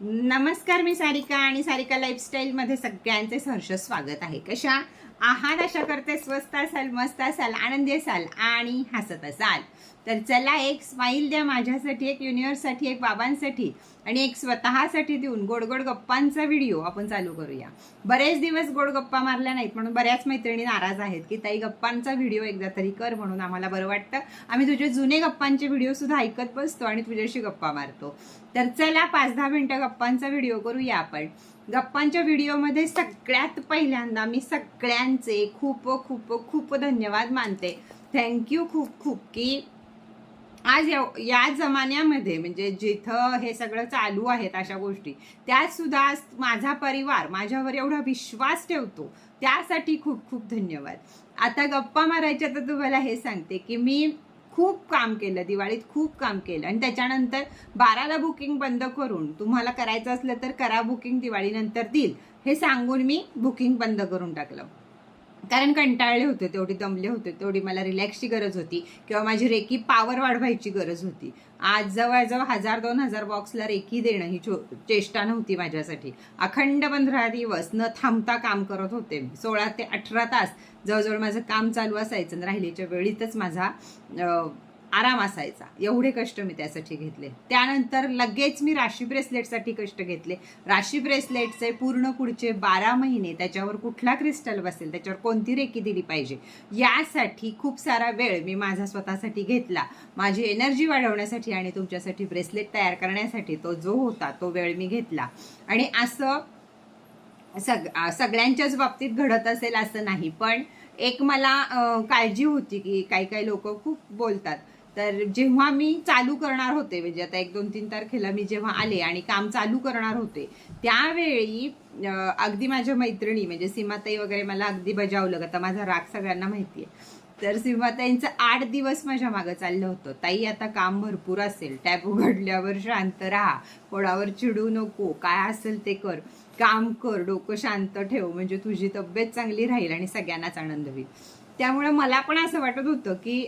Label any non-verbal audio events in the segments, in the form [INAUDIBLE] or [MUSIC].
नमस्कार मी सारिका आणि सारिका लाईफस्टाईलमध्ये सगळ्यांचे सहर्ष स्वागत आहे. कशा? आहात अशा करते स्वस्त असाल मस्त असाल आनंदी असाल आणि हसत असाल. तर चला एक स्माईल द्या माझ्यासाठी एक युनिवर्ससाठी एक बाबांसाठी आणि एक स्वतःसाठी देऊन गोड गोड गप्पांचा व्हिडिओ आपण चालू करूया. बरेच दिवस गोड गप्पा मारल्या नाहीत म्हणून बऱ्याच मैत्रिणी नाराज आहेत की ताई गप्पांचा व्हिडिओ एकदा तरी कर म्हणून आम्हाला बरं वाटतं. आम्ही तुझे जुने गप्पांचे व्हिडिओ सुद्धा ऐकत बसतो आणि तुझ्याशी गप्पा मारतो. तर चला पाच दहा मिनिटं गप्पांचा व्हिडिओ करूया आपण. गप्पांच्या व्हिडिओमध्ये सगळ्यात पहिल्यांदा मी सगळ्यांचे खूप खूप खूप धन्यवाद मानते. थँक्यू खूप खूप की आज या- या जमान्यामध्ये म्हणजे जिथं हे सगळं चालू आहेत अशा गोष्टी त्यात सुद्धा आज माझा परिवार माझ्यावर एवढा विश्वास ठेवतो. त्यासाठी खूप खूप धन्यवाद. आता गप्पा मारायच्या तर तुम्हाला हे सांगते की मी खूप काम केलं दिवाळीत खूप काम केलं. आणि त्याच्यानंतर बाराला बुकिंग बंद करून तुम्हाला करायचं असलं तर करा बुकिंग दिवाळीनंतर देईल. हे सांगून मी बुकिंग बंद करून टाकलं. कारण कंटाळले होते तेवढी दमले होते तेवढी मला रिलॅक्सची गरज होती. किंवा माझी रेकी पॉवर वाढवायची गरज होती. आज जवळजवळ हजार दोन हजार बॉक्सला रेकी देणं ही चेष्टा नव्हती माझ्यासाठी. अखंड पंधरा दिवस न थांबता काम करत होते मी. सोळा ते अठरा तास जवळजवळ माझं काम चालू असायचं आणि वेळीतच माझा आराम असायचा. एवढे कष्ट मी त्यासाठी घेतले. त्यानंतर लगेच मी राशी ब्रेसलेटसाठी कष्ट घेतले. राशी ब्रेसलेटचे पूर्ण पुढचे बारा महिने त्याच्यावर कुठला क्रिस्टल बसेल त्याच्यावर कोणती रेकी दिली पाहिजे यासाठी खूप सारा वेळ मी माझा स्वतःसाठी घेतला. माझी एनर्जी वाढवण्यासाठी आणि तुमच्यासाठी ब्रेसलेट तयार करण्यासाठी तो जो होता तो वेळ मी घेतला. आणि असं सग सगळ्यांच्याच बाबतीत घडत असेल असं नाही. पण एक मला काळजी होती की काही काही लोक खूप बोलतात तर जेव्हा मी चालू करणार होते म्हणजे आता एक दोन तीन तारखेला मी जेव्हा आले आणि काम चालू करणार होते त्यावेळी अगदी माझ्या मैत्रिणी म्हणजे सीमाताई वगैरे मला अगदी बजावलं. आता माझा राग सगळ्यांना माहिती आहे तर सीमाताईंचं आठ दिवस माझ्या मागं चाललं होतं. ताई आता काम भरपूर असेल. टॅप उघडल्यावर शांत राहा. कोणावर चिडू नको. काय असेल ते कर. काम कर. डोकं शांत ठेव. म्हणजे तुझी तब्येत चांगली राहील आणि सगळ्यांनाच आनंद होईल. त्यामुळे मला पण असं वाटत होतं की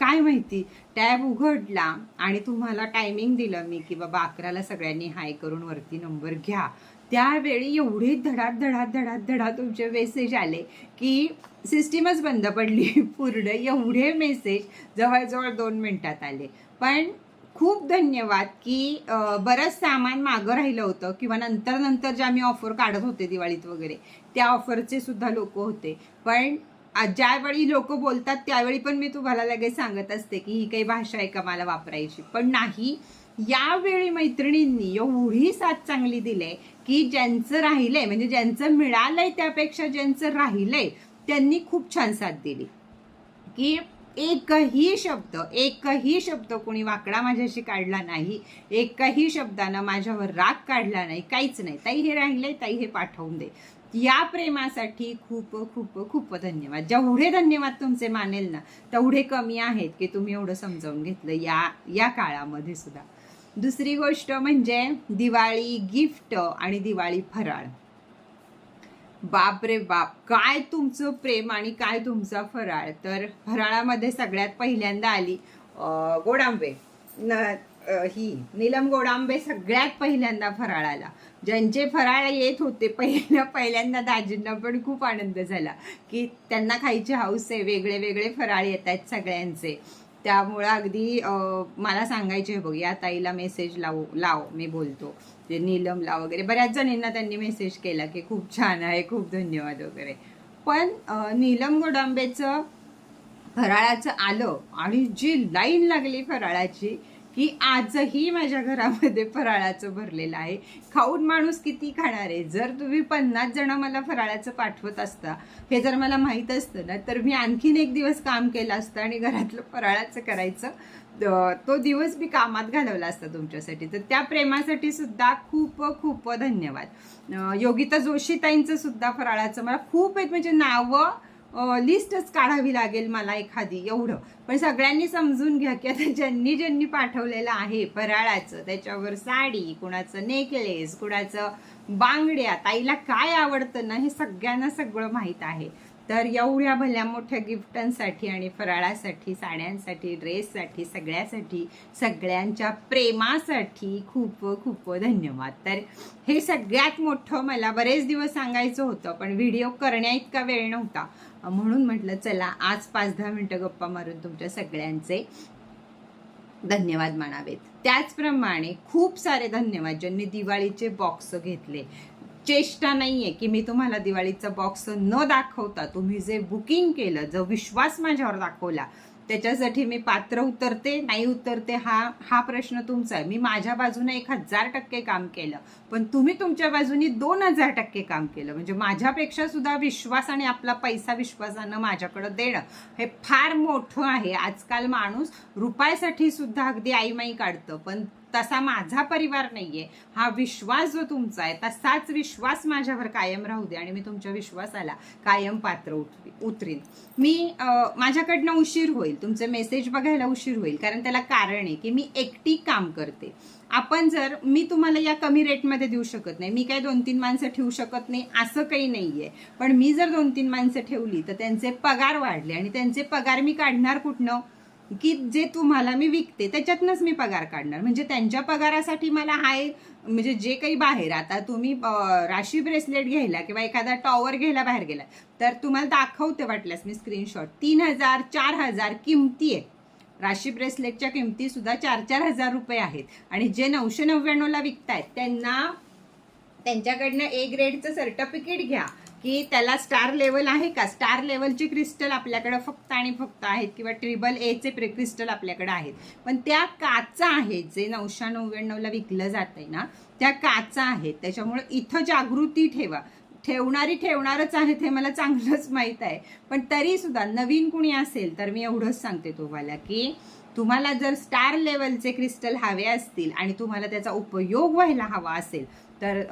काय माहिती टॅब उघडला आणि तुम्हाला टायमिंग दिलं मी की बाबा अकराला सगळ्यांनी हाय करून वरती नंबर घ्या. त्यावेळी एवढे धडात धडात धडात धडा तुमचे मेसेज आले की सिस्टीमच बंद पडली. [LAUGHS] पूर्ण एवढे मेसेज जवळजवळ दोन मिनिटात आले. पण खूप धन्यवाद की बरंच सामान मागं राहिलं होतं किंवा नंतर नंतर ज्या मी ऑफर काढत होते दिवाळीत वगैरे त्या ऑफरचे सुद्धा लोक होते. पण ज्यावेळी लोक बोलतात त्यावेळी पण मी तुम्हाला लगेच सांगत असते की ही काही भाषा आहे का मला वापरायची. पण नाही यावेळी मैत्रिणींनी एवढी साथ चांगली दिली की ज्यांचं राहिलंय म्हणजे ज्यांचं मिळालंय त्यापेक्षा ज्यांचं राहिलंय त्यांनी खूप छान साथ दिली. की एकही शब्द एकही शब्द कोणी वाकडा माझ्याशी काढला नाही एकही शब्दानं माझ्यावर राग काढला नाही काहीच नाही. ताई हे राहिलंय ताई हे पाठवून दे. या प्रेमासाठी खूप खूप खूप धन्यवाद. जेवढे धन्यवाद तुमचे मानेल ना तेवढे कमी आहेत की तुम्ही एवढं समजावून घेतलं या या काळामध्ये सुद्धा. दुसरी गोष्ट म्हणजे दिवाळी गिफ्ट आणि दिवाळी फराळ. बाप रे बाप काय तुमचं प्रेम आणि काय तुमचा फराळ. तर फराळामध्ये सगळ्यात पहिल्यांदा आली गोडांबे. न ही नीलम गोडांबे सगळ्यात पहिल्यांदा फराळाला. ज्यांचे फराळ येत होते पहिल्या पहिल्यांदा दाजींना पण खूप आनंद झाला की त्यांना खायची हाऊस आहे वेगळे वेगळे फराळ येत आहेत सगळ्यांचे. त्यामुळं अगदी मला सांगायचे बघ या ताईला मेसेज लावू लाव मी बोलतो. ते नीलमला वगैरे बऱ्याच जणींना त्यांनी मेसेज केला की खूप छान आहे खूप धन्यवाद वगैरे. पण नीलम गोडांबेचं फराळाचं आलं आणि जी लाईन लागली फराळाची की आजही माझ्या घरामध्ये फराळाचं भरलेलं आहे. खाऊन माणूस किती खाणार आहे? जर तुम्ही पन्नास जण मला फराळाचं पाठवत असता हे जर मला माहीत असतं ना तर मी आणखीन एक दिवस काम केलं असतं आणि घरातलं फराळाचं करायचं तो दिवस मी कामात घालवला असता तुमच्यासाठी. तर त्या प्रेमासाठी सुद्धा खूप खूप धन्यवाद. योगिता जोशीताईंचं सुद्धा फराळाचं मला खूप एक म्हणजे नावं लिस्टच काढावी लागेल मला एखादी एवढं. पण सगळ्यांनी समजून घ्या की आता ज्यांनी ज्यांनी पाठवलेलं आहे फराळाचं त्याच्यावर साडी कुणाचं नेकलेस कुणाचं बांगड्या ताईला काय आवडतं ना हे सगळ्यांना सगळं माहीत आहे. तर एवढ्या भल्या मोठ्या गिफ्टांसाठी आणि फराळासाठी साड्यांसाठी ड्रेससाठी सगळ्यासाठी सगळ्यांच्या प्रेमासाठी खूप खूप धन्यवाद. तर हे सगळ्यात मोठं मला बरेच दिवस सांगायचं होतं पण व्हिडिओ करण्या इतका वेळ नव्हता. म्हणून म्हटलं चला आज पाच दहा मिनटं गप्पा मारून तुमच्या सगळ्यांचे धन्यवाद मानावेत. त्याचप्रमाणे खूप सारे धन्यवाद ज्यांनी दिवाळीचे बॉक्स घेतले. चेष्टा नाहीये की मी तुम्हाला दिवाळीचा बॉक्स न दाखवता तुम्ही जे बुकिंग केलं जो विश्वास माझ्यावर दाखवला त्याच्यासाठी मी पात्र उतरते नाही उतरते हा हा प्रश्न तुमचा आहे. मी माझ्या बाजूने एक हजार टक्के काम केलं पण तुम्ही तुमच्या बाजूने दोन हजार टक्के काम केलं. म्हणजे माझ्यापेक्षा सुद्धा विश्वास आणि आपला पैसा विश्वासानं माझ्याकडं देणं हे फार मोठं आहे. आजकाल माणूस रुपयासाठी सुद्धा अगदी आईमाई काढतं पण तसा माझा परिवार नाहीये. हा विश्वास जो तुमचा आहे तसाच विश्वास माझ्यावर कायम राहू दे आणि मी तुमच्या विश्वासाला कायम पात्र उतरी उतरीन. मी माझ्याकडनं उशीर होईल. तुमचे मेसेज बघायला उशीर होईल. कारण त्याला कारण आहे की मी एकटी काम करते. आपण जर मी तुम्हाला या कमी रेटमध्ये देऊ शकत नाही. मी काय दोन तीन माणसं ठेवू शकत नाही असं काही नाहीये. पण मी जर दोन तीन माणसं ठेवली तर त्यांचे पगार वाढले आणि त्यांचे पगार मी काढणार कुठनं? की जे तुम्हाला मी विकते त्याच्यातनंच मी पगार काढणार. म्हणजे त्यांच्या पगारासाठी मला हाय म्हणजे जे काही बाहेर आता तुम्ही राशी ब्रेसलेट घ्यायला किंवा एखादा टॉवर घ्यायला बाहेर गेला तर तुम्हाला दाखवते वाटल्यास मी स्क्रीनशॉट तीन हजार चार हजार किमती आहे राशी ब्रेसलेटच्या किमती सुद्धा चार चार हजार रुपये आहेत. आणि जे नऊशे नव्याण्णवला विकतायत त्यांना त्यांच्याकडनं ए ग्रेडचं सर्टिफिकेट घ्या. की त्याला स्टार लेवल आहे का? स्टार लेवलचे क्रिस्टल आपल्याकडे फक्त आणि फक्त आहेत किंवा ट्रिबल एचे क्रिस्टल आपल्याकडे आहेत. पण त्या काचा आहेत जे नऊशे नव्याण्णवला विकलं जात आहे ना त्या काचा आहेत. त्याच्यामुळे इथं जागृती ठेवा. ठेवणारी ठेवणारच आहेत हे मला चांगलंच माहीत आहे. पण तरीसुद्धा नवीन कुणी असेल तर मी एवढंच सांगते तुम्हाला की तुम्हाला जर स्टार लेवलचे क्रिस्टल हवे असतील आणि तुम्हाला त्याचा उपयोग व्हायला हवा असेल तर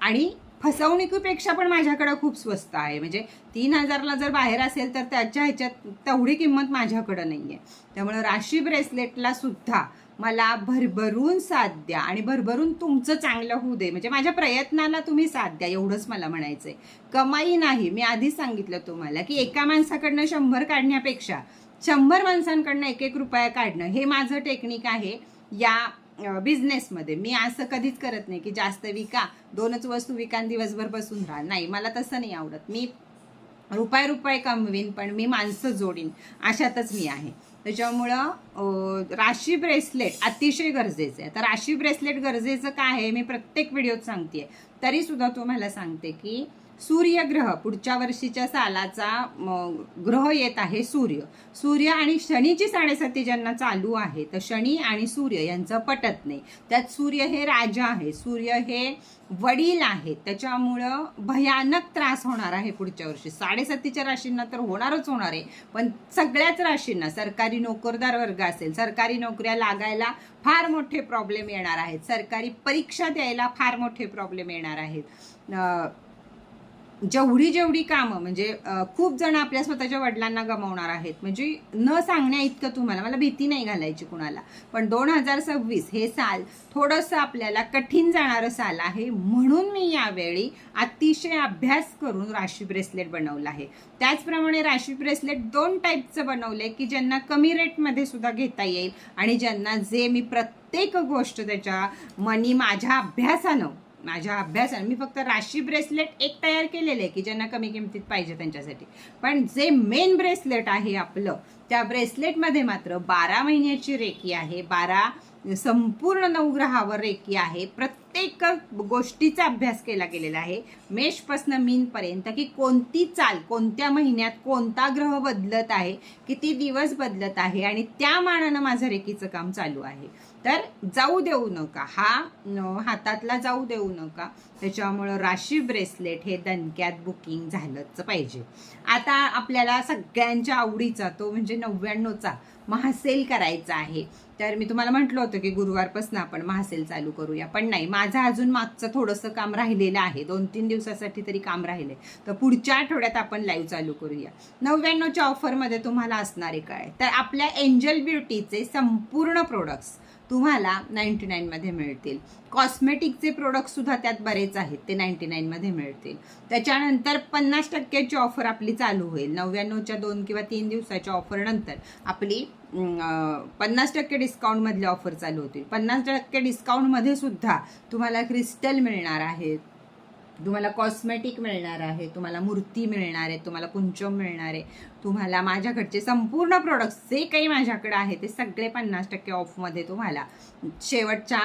आणि फसवणुकीपेक्षा पण माझ्याकडं खूप स्वस्त आहे. म्हणजे तीन हजारला जर बाहेर असेल तर त्याच्या ह्याच्यात तेवढी किंमत माझ्याकडं नाही आहे त्यामुळं राशी ब्रेसलेटला सुद्धा मला भरभरून साथ द्या आणि भरभरून तुमचं चांगलं होऊ दे. म्हणजे माझ्या प्रयत्नाला तुम्ही साथ द्या एवढंच मला म्हणायचं आहे कमाई नाही. मी आधीच सांगितलं तुम्हाला की एका माणसाकडनं शंभर काढण्यापेक्षा शंभर माणसांकडनं एक एक रुपया काढणं हे माझं टेक्निक आहे. या बिझनेसमध्ये मी असं कधीच करत नाही की जास्त विका दोनच वस्तू विकान दिवसभर बसून राहा. नाही मला तसं नाही आवडत. मी रुपये रुपये कमवीन पण मी माणसं जोडीन. अशातच मी आहे. त्याच्यामुळं राशी ब्रेसलेट अतिशय गरजेचं आहे. तर राशी ब्रेसलेट गरजेचं काय आहे? मी प्रत्येक व्हिडिओत सांगते तरीसुद्धा तुम्हाला सांगते की सूर्यग्रह पुढच्या वर्षीच्या सालाचा ग्रह येत आहे सूर्य. सूर्य आणि शनीची साडेसाती ज्यांना चालू आहे तर शनी आणि सूर्य यांचं पटत नाही. त्यात सूर्य हे राजा आहे. सूर्य हे वडील आहेत. त्याच्यामुळं भयानक त्रास होणार आहे पुढच्या वर्षी. साडेसातीच्या राशींना तर होणारच होणार आहे पण सगळ्याच राशींना सरकारी नोकरदार वर्ग असेल सरकारी नोकऱ्या लागायला फार मोठे प्रॉब्लेम येणार आहेत. सरकारी परीक्षा द्यायला फार मोठे प्रॉब्लेम येणार आहेत. जेवढी जेवढी कामं म्हणजे खूप जण आपल्या स्वतःच्या वडिलांना गमावणार आहेत. म्हणजे न सांगण्या इतकं तुम्हाला मला भीती नाही घालायची कुणाला. पण दोन हजार सव्वीस हे साल थोडंसं आपल्याला कठीण जाणारं साल आहे. म्हणून मी यावेळी अतिशय अभ्यास करून राशी ब्रेसलेट बनवलं आहे. त्याचप्रमाणे राशी ब्रेसलेट दोन टाईपचं बनवलं आहे की ज्यांना कमी रेटमध्ये सुद्धा घेता येईल आणि ज्यांना जे मी प्रत्येक गोष्ट त्याच्या मनी माझ्या अभ्यासानं माझ्या अभ्यासाने मी फक्त राशी ब्रेसलेट एक तयार केलेले आहे की ज्यांना कमी किमतीत पाहिजे त्यांच्यासाठी. पण जे मेन ब्रेसलेट आहे आपलं त्या ब्रेसलेटमध्ये मात्र बारा महिन्याची रेकी आहे. बारा संपूर्ण नवग्रहावर रेकी आहे. प्रत्येक गोष्टीचा अभ्यास केला गेलेला आहे. मेषपासनं मीनपर्यंत की कोणती चाल कोणत्या महिन्यात कोणता ग्रह बदलत आहे किती दिवस बदलत आहे आणि त्या मानानं माझं रेकीचं काम चालू आहे. तर जाऊ देऊ नका. हा हातातला जाऊ देऊ नका. त्याच्यामुळं राशी ब्रेसलेट हे दणक्यात बुकिंग झालंच पाहिजे. आता आपल्याला सगळ्यांच्या आवडीचा तो म्हणजे नव्याण्णवचा महासेल करायचा आहे. तर मी तुम्हाला म्हटलं होतं की गुरुवारपासून आपण महासेल चालू करूया. पण नाही माझं अजून मागचं थोडंसं काम राहिलेलं आहे. दोन तीन दिवसासाठी तरी काम राहिले. तर पुढच्या आठवड्यात आपण लाईव्ह चालू करूया. नव्याण्णवच्या ऑफरमध्ये तुम्हाला असणार काय? तर आपल्या एंजल ब्युटीचे संपूर्ण प्रोडक्ट्स तुम्हाला नाईन्टी नाईनमध्ये मिळतील. कॉस्मेटिकचे प्रोडक्टसुद्धा त्यात बरेच आहेत ते नाईन्टी नाईनमध्ये मिळतील. त्याच्यानंतर पन्नास टक्क्याची ऑफर आपली चालू होईल. नव्याण्णवच्या दोन किंवा तीन दिवसाच्या ऑफरनंतर आपली पन्नास टक्के डिस्काउंटमधले ऑफर चालू होतील. पन्नास टक्के डिस्काउंटमध्ये सुद्धा तुम्हाला क्रिस्टल मिळणार आहेत. तुम्हाला कॉस्मेटिक मिळणार आहे तुम्हाला मूर्ती मिळणार आहे तुम्हाला कुंचम मिळणार आहे. तुम्हाला माझ्याकडचे संपूर्ण प्रोडक्ट्स जे काही माझ्याकडे आहे ते सगळे पन्नास टक्के ऑफमध्ये तुम्हाला शेवटच्या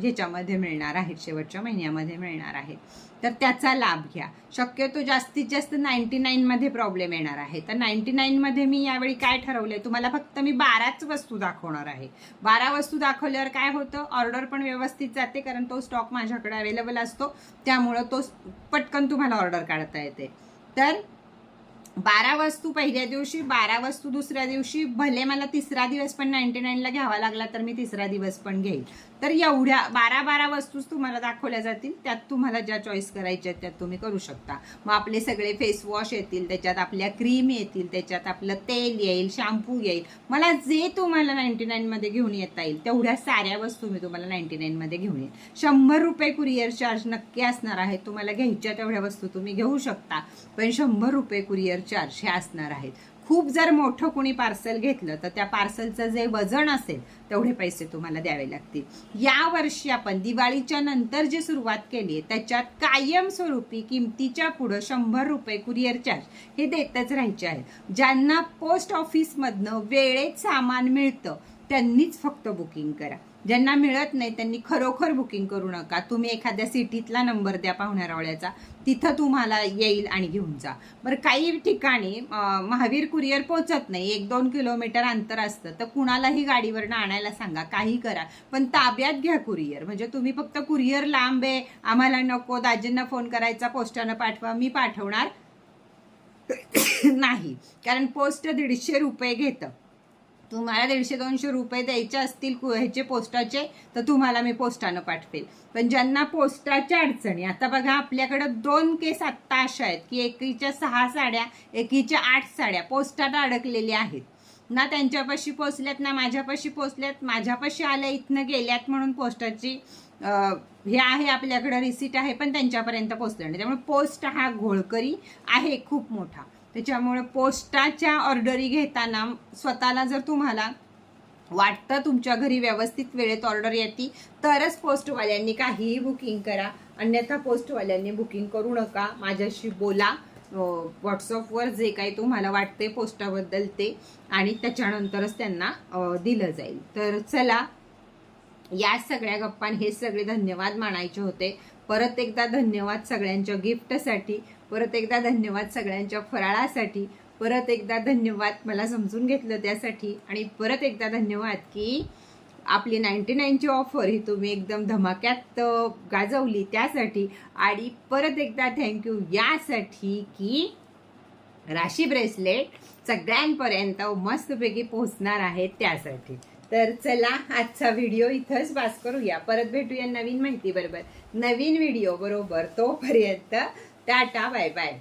ह्याच्यामध्ये मिळणार आहेत शेवटच्या महिन्यामध्ये मिळणार आहेत. तर त्याचा लाभ घ्या. शक्यतो जास्तीत जास्त नाईन्टी नाईनमध्ये प्रॉब्लेम येणार आहे. तर नाईन्टी नाईनमध्ये मी यावेळी काय ठरवलं आहे तुम्हाला फक्त मी बाराच वस्तू दाखवणार आहे. बारा वस्तू दाखवल्यावर काय होतं ऑर्डर पण व्यवस्थित जाते कारण तो स्टॉक माझ्याकडे अवेलेबल असतो. त्यामुळं तो पटकन तुम्हाला ऑर्डर काढता येते. तर बारा वस्तू पहिल्या दिवशी बारा वस्तू दुसऱ्या दिवशी भले मला तिसरा दिवस पण नाईन्टी नाईनला घ्यावा लागला तर मी तिसरा दिवस पण घेईल. तर एवढ्या बारा बारा वस्तूच तुम्हाला दाखवल्या जातील. त्यात तुम्हाला ज्या चॉईस करायच्या आहेत त्यात तुम्ही करू शकता. मग आपले सगळे फेस वॉश येतील त्याच्यात आपल्या क्रीम येतील त्याच्यात आपलं तेल येईल शॅम्पू येईल. मला जे तुम्हाला नाईन्टी नाईनमध्ये घेऊन येता येईल तेवढ्या साऱ्या वस्तू मी तुम्हाला नाईन्टी नाईनमध्ये घेऊन येईल शंभर रुपये कुरिअर चार्ज नक्की असणार आहे तुम्हाला घ्यायच्या तेवढ्या वस्तू तुम्ही घेऊ शकता पण शंभर रुपये कुरिअर चार्ज हे असणार आहेत. खूप जर मोठं कोणी पार्सल घेतलं तर त्या पार्सलचं जे वजन असेल तेवढे पैसे तुम्हाला द्यावे लागतील. या वर्षी आपण दिवाळीच्या नंतर जी सुरुवात केली आहे त्याच्यात कायमस्वरूपी किमतीच्या पुढं शंभर रुपये कुरिअर चार्ज हे देतच राहायचे आहे. ज्यांना पोस्ट ऑफिसमधनं वेळेत सामान मिळतं त्यांनीच फक्त बुकिंग करा. ज्यांना मिळत नाही त्यांनी खरोखर बुकिंग करू नका. तुम्ही एखाद्या सिटीतला नंबर द्या पाहुण्यारावळ्याचा तिथं तुम्हाला येईल आणि घेऊन जा. बरं काही ठिकाणी महावीर कुरिअर पोहोचत नाही. एक दोन किलोमीटर अंतर असतं. तर कुणालाही गाडीवरनं आणायला सांगा. काही करा. पण ताब्यात घ्या कुरिअर. म्हणजे तुम्ही फक्त कुरिअर लांब आहे. आम्हाला नको. दाजींना फोन करायचा. पोस्टानं पाठवा. मी पाठवणार [COUGHS] नाही. कारण पोस्ट दीडशे रुपये घेतं. तुम्हाला दीडशे दोनशे रुपये द्यायचे असतील कु- ह्याचे पोस्टाचे तर तुम्हाला मी पोस्टानं पाठवेल. पण ज्यांना पोस्टाच्या अडचणी आता बघा आपल्याकडं दोन केस आत्ता अशा आहेत की एकीच्या सहा साड्या एकीच्या आठ साड्या पोस्टात अडकलेल्या आहेत. ना त्यांच्यापाशी पोचल्यात ना माझ्यापाशी पोचल्यात माझ्यापाशी आल्या इथनं गेल्यात म्हणून पोस्टाची हे आहे आपल्याकडं रिसीट आहे पण त्यांच्यापर्यंत पोचलं नाही. त्यामुळे पोस्ट हा घोळकरी आहे खूप मोठा. त्याच्यामुळे पोस्टाच्या ऑर्डरी घेताना स्वतःला जर तुम्हाला वाटतं तुमच्या घरी व्यवस्थित वेळेत ऑर्डर येते तरच पोस्टवाल्यांनी काहीही बुकिंग करा. अन्यथा पोस्टवाल्यांनी बुकिंग करू नका. माझ्याशी बोला. व्हॉट्सअपवर जे काही तुम्हाला वाटते पोस्टाबद्दल ते. आणि त्याच्यानंतरच त्यांना दिलं जाईल. तर चला या सगळ्या गप्पां हे सगळे धन्यवाद मानायचे होते. परत एकदा धन्यवाद सगळ्यांच्या गिफ्टसाठी. परत एकदा धन्यवाद सगळ्यांच्या फराळासाठी. परत एकदा धन्यवाद मला समजून घेतलं त्यासाठी. आणि परत एकदा धन्यवाद की आपली नाईन्टी नाईनची ऑफर ही तुम्ही एकदम धमाक्यात गाजवली त्यासाठी. आणि परत एकदा थँक्यू यासाठी की राशी ब्रेसलेट सगळ्यांपर्यंत मस्तपैकी पोहोचणार आहे त्यासाठी. तर चला आजचा व्हिडिओ इथंच पास करूया. परत भेटूया नवीन माहिती बरोबर नवीन व्हिडिओ बरोबर तोपर्यंत टाटा बाय बाय